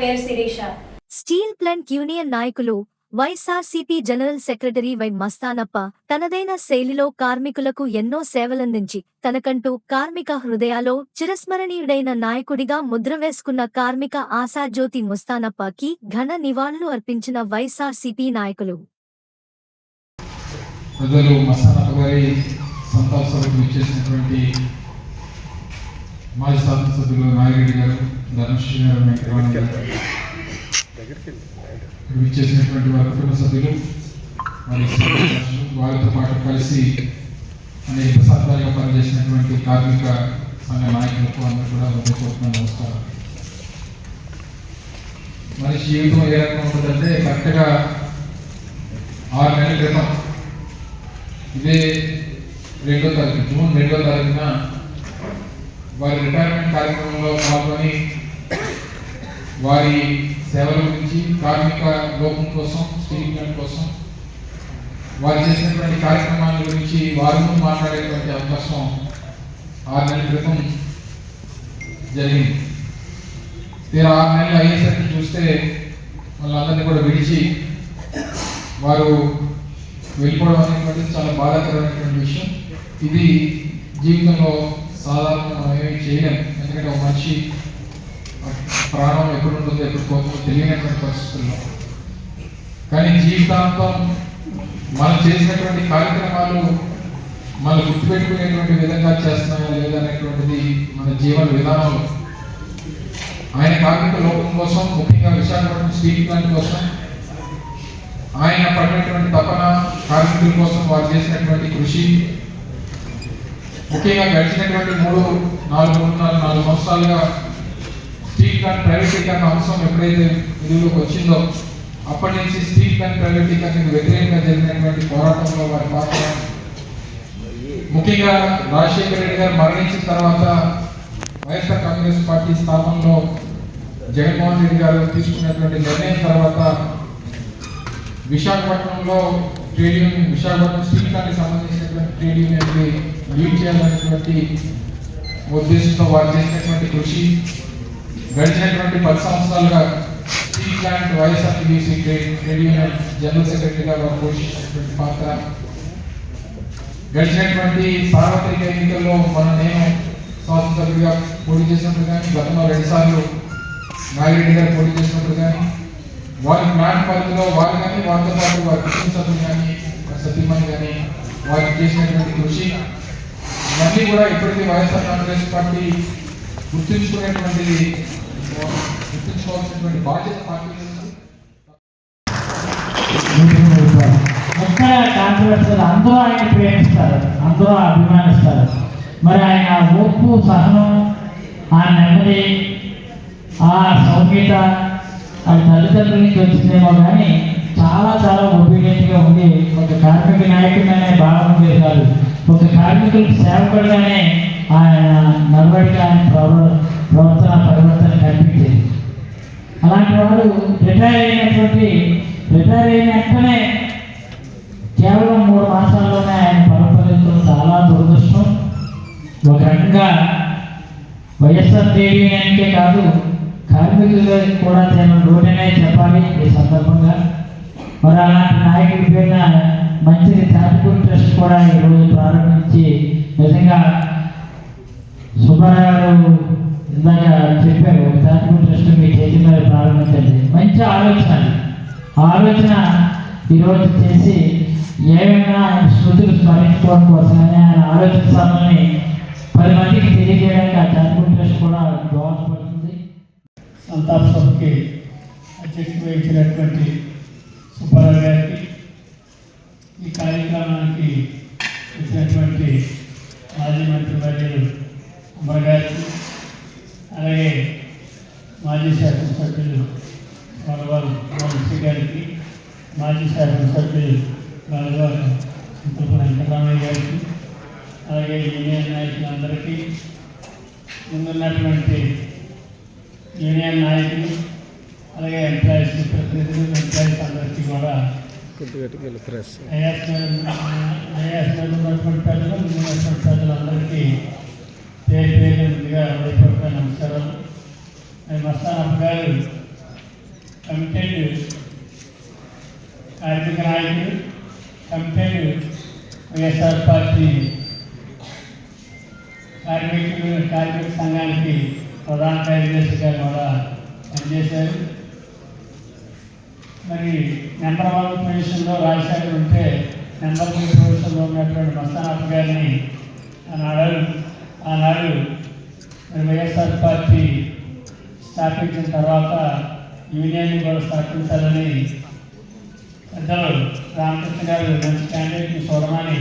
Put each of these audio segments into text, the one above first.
పేరు Sirisha. Steel plant union నాయకులు YSRCP general secretary Y Mastanappa తనదైన శైలిలో కార్మికులకు ఎన్నో సేవలందించి తనకంటూ కార్మిక హృదయాలో చిరస్మరణీయుడైన నాయకుడిగా ముద్ర వేసుకున్న కార్మిక ఆశాజ్యోతి ముస్తానప్పకి ఘన నివాళులు అర్పించిన వైఎస్ఆర్సీపీ నాయకులు. ప్రజలు మస్తానప్ప గారి సంతాప సభకు ఇచ్చేసినటువంటి మాజీ శాసనసభ్యులు నాగిరెడ్డి గారు ధనుష్ గారు వెంకటరమణ గారు ఇచ్చేసినటువంటి వారి కుటుంబ సభ్యులు శ్రేయోభిలాషులు, వారితో పాటు కలిసి అనేక దశాబ్దాలుగా పనిచేసినటువంటి కార్మిక సంఘ నాయకులకు అందరూ కూడా హృదయపూర్వక నమస్కారం మనిషి జీవితం ఏ రకంగా ఉంటుందంటే కరెక్ట్గా ఆరు నెలల క్రితం ఇదే రెండో తారీఖు జూన్ రెండో తారీఖున వారి రిటైర్మెంట్ కార్యక్రమంలో పాల్గొని వారి సేవల గురించి కార్మిక లోపం కోసం స్టీల్ కోసం వారు చేసినటువంటి కార్యక్రమాల గురించి వారి మాట్లాడేటువంటి అవకాశం ఆరు నెలల క్రితం జరిగింది. తీరా ఆరు నెలలు అయ్యేసరికి చూస్తే వాళ్ళందరినీ కూడా విడిచి వారు వెళ్ళిపోవడం అనేటువంటిది చాలా బాధాకరమైనటువంటి విషయం. ఇది జీవితంలో సాధారణ మనం ఏమి చేయలేం. ఎందుకంటే ఒక మనిషి ప్రాణం ఎప్పుడు ఉంటుందో ఎప్పుడు పోతుందో తెలియనటువంటి పరిస్థితుల్లో. కానీ జీవితాంతం మనం చేసినటువంటి కార్యక్రమాలు మనం గుర్తుపెట్టుకునేటువంటి విధంగా చేస్తున్నాయా లేదనేటువంటిది మన జీవన విధానంలో. ఆయన కార్మిక లోకం కోసం ముఖ్యంగా విశాఖపట్నం స్టీల్ ప్లాంట్ కోసం ఆయన పడినటువంటి తపన కార్మికుల కోసం వారు చేసినటువంటి కృషి ముఖ్యంగా గడిచినటువంటి మూడు నాలుగు మూడున్నర నాలుగు సంవత్సరాలుగా స్టీల్ ప్లాంట్ ప్రైవేటీకరణ అంశం ఎప్పుడైతే విధుల్లోకి వచ్చిందో అప్పటి నుంచి స్టీల్ ప్లాంట్ ప్రైవేటీకరణకు వ్యతిరేకంగా జరిగినటువంటి పోరాటంలో వారి పాత్ర ముఖ్యంగా రాజశేఖర రెడ్డి గారు మరణించిన తర్వాత వైఎస్ఆర్ కాంగ్రెస్ పార్టీ స్థాపనలో జగన్మోహన్ రెడ్డి గారు తీసుకున్నటువంటి నిర్ణయం తర్వాత విశాఖపట్నంలో ట్రేడ్ యూనియన్ విశాఖపట్నం స్టీల్ ప్లాంట్కి సంబంధించినటువంటి ట్రేడ్ యూనియన్కి లీడ్ చేయాలనేటువంటి ఉద్దేశంతో వారు చేసినటువంటి కృషి. గడిచినటువంటి పది సంవత్సరాలుగా steel plant YSRTC trade trade union general సెక్రటరీగా వారు పోషించినటువంటి పాత్ర. గడిచినటువంటి సార్వత్రిక ఎన్నికల్లో మన నేను శాసనసభ్యుడిగా పోటీ చేసినప్పుడు కానీ గతంలో రెండుసార్లు నాగిరెడ్డి గారు పోటీ చేసినప్పుడు కానీ వారి ప్లాంట్ పరిధిలో వారు కానీ వారితో పాటు వారి కుటుంబ సభ్యులు కానీ వారి కానీ వారికి చేసినటువంటి కృషి ఇవన్నీ కూడా ఇప్పటికీ వైఎస్ఆర్ కాంగ్రెస్ పార్టీ గుర్తుంచుకునేటువంటిది గుర్తుంచుకోవాల్సినటువంటి బాధ్యత పార్టీ ఎక్కడ కాంట్రవర్సీలు అందరూ ఆయన ప్రేమిస్తారు అందరూ అభిమానిస్తారు. మరి ఆయన ఓపు సహనం ఆ నెమ్మది ఆ సౌమ్యత ఆ తల్లిదండ్రుల నుంచి వచ్చిందేమో కానీ చాలా చాలా ఒబీడియంట్గా ఉండి ఒక కార్మిక నాయకుడిగానే భావన చేశారు ఒక కార్మికులకు సేవకుడిగానే ఆయన నడవడిక ఆయన ప్రవర్తన పరివర్తన కనిపించేది. అలాంటి వాడు రిటైర్ అయినటువంటి రిటైర్ అయినట్టునే కేవలం మూడు మాసాల్లోనే ఆయన పరపరించడం చాలా దురదృష్టం. ఒక రకంగా వైఎస్ఆర్ దేవి యూనియన్కే కాదు కార్మికులకు కూడా నేను నూనెనే చెప్పాలి ఈ సందర్భంగా. మరి అలాంటి నాయకుడి పేరున మంచిది చాటుకూరి ట్రస్ట్ కూడా ఈరోజు ప్రారంభించి నిజంగా సుబ్బారావు గారు ఇందాక చెప్పారు ఒక ట్రస్ట్ మీ చేతి మీద ప్రారంభించండి. మంచి ఆలోచన. ఆలోచన ఈరోజు చేసి ఏమైనా ఆయన స్మృతులు స్మరించుకోవడం కోసమని ఆయన ఆలోచన సమయాన్ని పది మందికి తెలియజేయడానికి ఆ చాటుకూరి ట్రస్ట్ కూడా దోహదపడుతుంది సంతాప్ సభకి అధ్యక్షత వహించినటువంటి సుబ్బారావు గారికి ఈ కార్యక్రమానికి వచ్చినటువంటి మాజీ మంత్రి వర్యులు అమర్ గారికి అలాగే మాజీ శాసనసభ్యులు మగవారు వంశీ గారికి మాజీ శాసనసభ్యులు మగవారు చింతపు వెంకటరామయ్య గారికి అలాగే యూనియన్ నాయకులందరికీ ముందున్నటువంటి యూనియన్ నాయకులు అలాగే ఎంప్లాయీస్ ప్రతినిధులు ఎంప్లాయీస్ అందరికీ కూడా ఐఆర్ఎస్ మీద ఉన్నటువంటి ప్రజలు ముందు ఉన్నటువంటి ప్రజలందరికీ పేరు పేరు ముందుగా హృదయపూర్వక నమస్కారాలు. మరి మస్తానప్ప గారు కమిటెడ్ కార్మిక నాయకుడు కమిటెడ్ వైఎస్ఆర్ పార్టీ కార్మికులు కార్మిక సంఘానికి ప్రధాన కార్యదర్శిగా కూడా పనిచేశారు. మరి నెంబర్ వన్ పొజిషన్లో రాజశేఖర్ ఉంటే నెంబర్ త్రీ పొజిషన్లో ఉన్నటువంటి మస్తానాథ్ గారిని ఆనాడు ఆనాడు మరి వైఎస్ఆర్ పార్టీ స్థాపించిన తర్వాత యూనియన్ కూడా స్థాపించాలని పెద్దలు రామకృష్ణ గారు మంచి క్యాండిడేట్ని చూడమని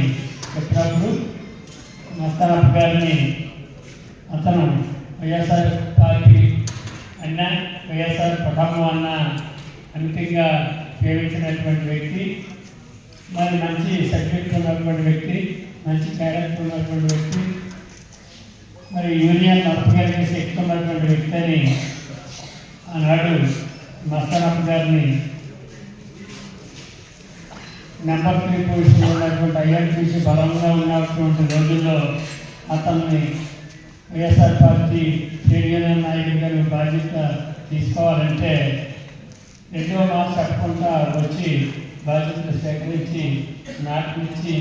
చెప్పినప్పుడు మస్తానాథ్ గారిని అతను వైఎస్ఆర్ పార్టీ అన్న వైఎస్ఆర్ కుటుంబం అన్న అమితంగా ప్రేమించినటువంటి వ్యక్తి మరి మంచి సబ్జెక్ట్ ఉన్నటువంటి వ్యక్తి మంచి క్యారెక్టర్ ఉన్నటువంటి వ్యక్తి మరి యూనియన్ నడపగలిగే శక్తి ఉన్నటువంటి వ్యక్తి అని ఆనాడు మస్తానప్ప గారిని నెంబర్ త్రీ పొజిషన్లో ఉన్నటువంటి ఐఆర్టీసీ బలంగా ఉన్నటువంటి రోజుల్లో అతన్ని వైఎస్ఆర్ పార్టీ ట్రేడ్ యూనియన్ నాయకుడిగా నువ్వు బాధ్యత తీసుకోవాలంటే రెండో మాట చెప్పకుండా వచ్చి బాధ్యతలు సేకరించి నాటించి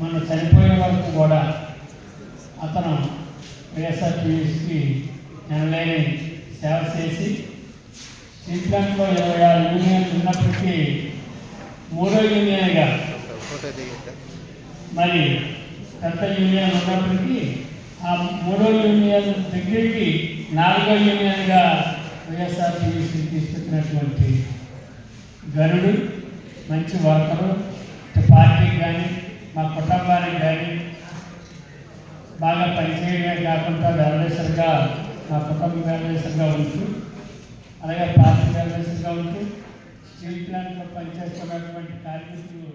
మన చనిపోయే వరకు కూడా అతను వైఎస్ఆర్ టీవీకి ఎనలేని సేవ చేసి స్టీల్ ప్లాంట్లో ఇరవై ఆరు యూనియన్లు ఉన్నప్పటికీ మూడో యూనియన్గా మరి పెద్ద యూనియన్ ఉన్నప్పటికీ ఆ మూడో యూనియన్ దగ్గరికి నాలుగో యూనియన్గా వైఎస్ఆర్ తీసుకొచ్చినటువంటి గరుడు మంచి వార్తలు పార్టీకి కానీ మా కుటుంబానికి కానీ బాగా పనిచేయడమే కాకుండా వెల్వేసర్గా మా కుటుంబం వెల్వేసర్గా ఉంటూ అలాగే పార్టీ వెల్వేసర్గా ఉంటూ స్టీల్ ప్లాంట్లో పనిచేస్తున్నటువంటి కార్మికులు.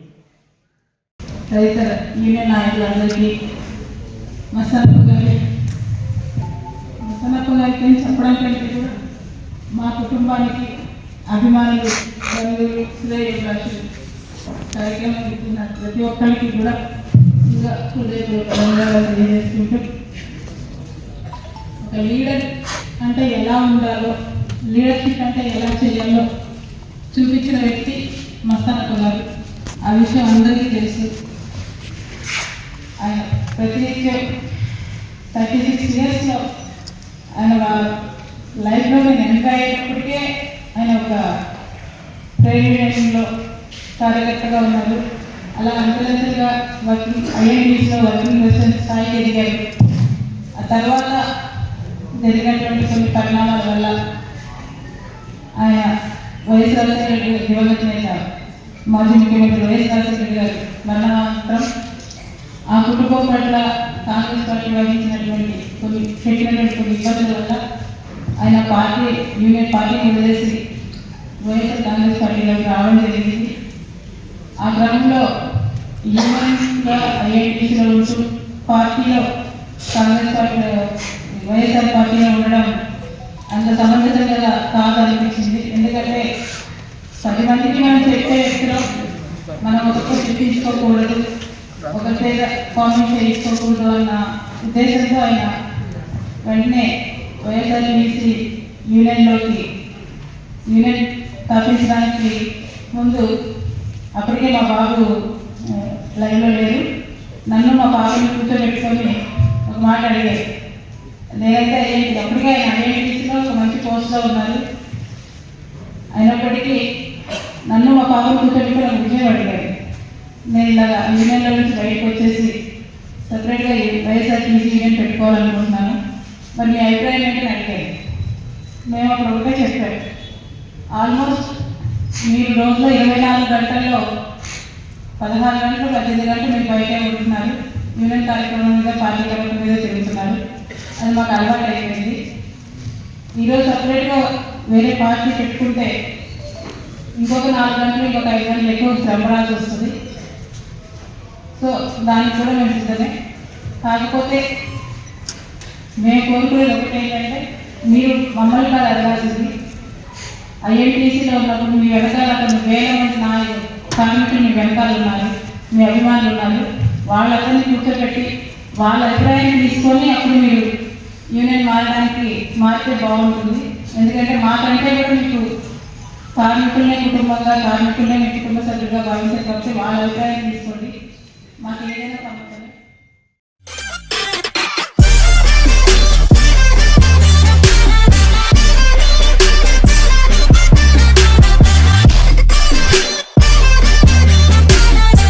తదితర యూనియన్ నాయకులందరికీ మసనప్ప గారి మసనప్ప గారికి అని చెప్పడం కంటే కూడా మా కుటుంబానికి అభిమానులు బంధువులు శ్రేయభిలాషులు కార్యక్రమం ఇస్తున్న ప్రతి ఒక్కరికి కూడా ఇంకా హృదయపూర్వకంగా ధన్యవాదాలు తెలియజేసుకుంటూ ఒక లీడర్ అంటే ఎలా ఉండాలో లీడర్షిప్ అంటే ఎలా చేయాలో చూపించిన వ్యక్తి మస్తాన గారు ఆ విషయం అందరికీ తెలుసు. ప్రతినిత్యం థర్టీ సిక్స్ ఇయర్స్లో ఆయన లైఫ్లో నేను ఎంటర్ అయినప్పటికే ఆయన ఒక ట్రేడ్ కార్యకర్తగా ఉన్నారు. అలా అంతరంతగా వర్కింగ్ ఐఎన్టీస్లో వర్కింగ్ ప్రెసిడెంట్ స్థాయికి ఎదిగారు. ఆ తర్వాత జరిగినటువంటి కొన్ని పరిణామాల వల్ల ఆయన వైఎస్ రాజశేఖర రెడ్డి దివంగత నేత మాజీ ముఖ్యమంత్రి వైఎస్ రాజశేఖర రెడ్డి గారు మరణానంతరం ఆ కుటుంబం పట్ల కాంగ్రెస్ పార్టీ వహించినటువంటి కొన్ని పెట్టినటువంటి కొన్ని ఇబ్బందుల వల్ల ఆయన పార్టీ యూనియన్ పార్టీని వదిలేసి వైఎస్ఆర్ కాంగ్రెస్ పార్టీలోకి రావడం జరిగింది. ఆ క్రమంలో యూనియన్గా ఐఐటీసీలో ఉంటూ పార్టీలో కాంగ్రెస్ పార్టీ వైఎస్ఆర్ పార్టీలో ఉండడం అంత సమంజసంగా కాదనిపించింది. ఎందుకంటే పది మందికి మనం చెప్పే వ్యక్తిలో మనం ఒకరితో చెప్పించుకోకూడదు. ఒకరి కామెంట్ చేయించుకోకూడదు అన్న ఉద్దేశంతో ఆయన వెంటనే వైఎస్ఆర్టీసీ యూనియన్లోకి యూనియన్ స్థాపించడానికి ముందు అప్పటికే మా బాబు లైన్లో లైవ్లో లేరు. నన్ను మా బాబుని కూర్చోబెట్టుకొని ఒక మాట అడిగారు. నేనైతే ఏంటి? అప్పటికే ఆయన ఐఐటీసీలో ఒక మంచి పోస్ట్లో ఉన్నారు. అయినప్పటికీ నన్ను మా బాబుని కూర్చోబెట్టుకొని ఒక విజయం అడిగారు. నేను ఇలా యూనియన్లో నుంచి బయటకు వచ్చేసి సపరేట్గా వైఎస్ఆర్టీసీ యూనియన్ పెట్టుకోవాలనుకుంటున్నాను. మరి మీ అభిప్రాయం ఏంటని అడిగాయి మేము అక్కడ ఒకటే చెప్పాం. ఆల్మోస్ట్ మీరు రోజులో ఇరవై నాలుగు గంటల్లో పదహారు గంటలు పద్దెనిమిది గంటలు మీరు బయటే ఉంటున్నారు. యూనియన్ కార్యక్రమం మీద పార్టీ కార్యక్రమం మీద తిరుగుతున్నారు. అది మాకు అలవాటు అయిపోయింది ఈరోజు సపరేట్గా వేరే పార్టీ పెట్టుకుంటే ఇంకొక నాలుగు గంటలు ఇంకొక ఐదు గంటలు ఎక్కువ శ్రమరాల్సి వస్తుంది. సో దానికి కూడా మేము సిద్ధమే కాకపోతే మేము కోరుకునేది ఒకటి ఏంటంటే మీరు మమ్మల్ని కాదు అడగాల్సింది ఐఎన్టీసీలో ఉన్నప్పుడు మీ వెనకాల కొన్ని వేల మంది నాయకులు కార్మికులు మీ వెనకాల ఉన్నారు మీ అభిమానులు ఉన్నారు. వాళ్ళందరినీ కూర్చోబెట్టి వాళ్ళ అభిప్రాయాన్ని తీసుకొని అప్పుడు మీరు యూనియన్ మారడానికి మారితే బాగుంటుంది. ఎందుకంటే మాకంటే కూడా మీకు కార్మికులనే కుటుంబంగా కార్మికులనే మీ కుటుంబ సభ్యులుగా భావించే కాబట్టి వాళ్ళ అభిప్రాయం తీసుకోండి. మాకు ఏదైనా సమస్య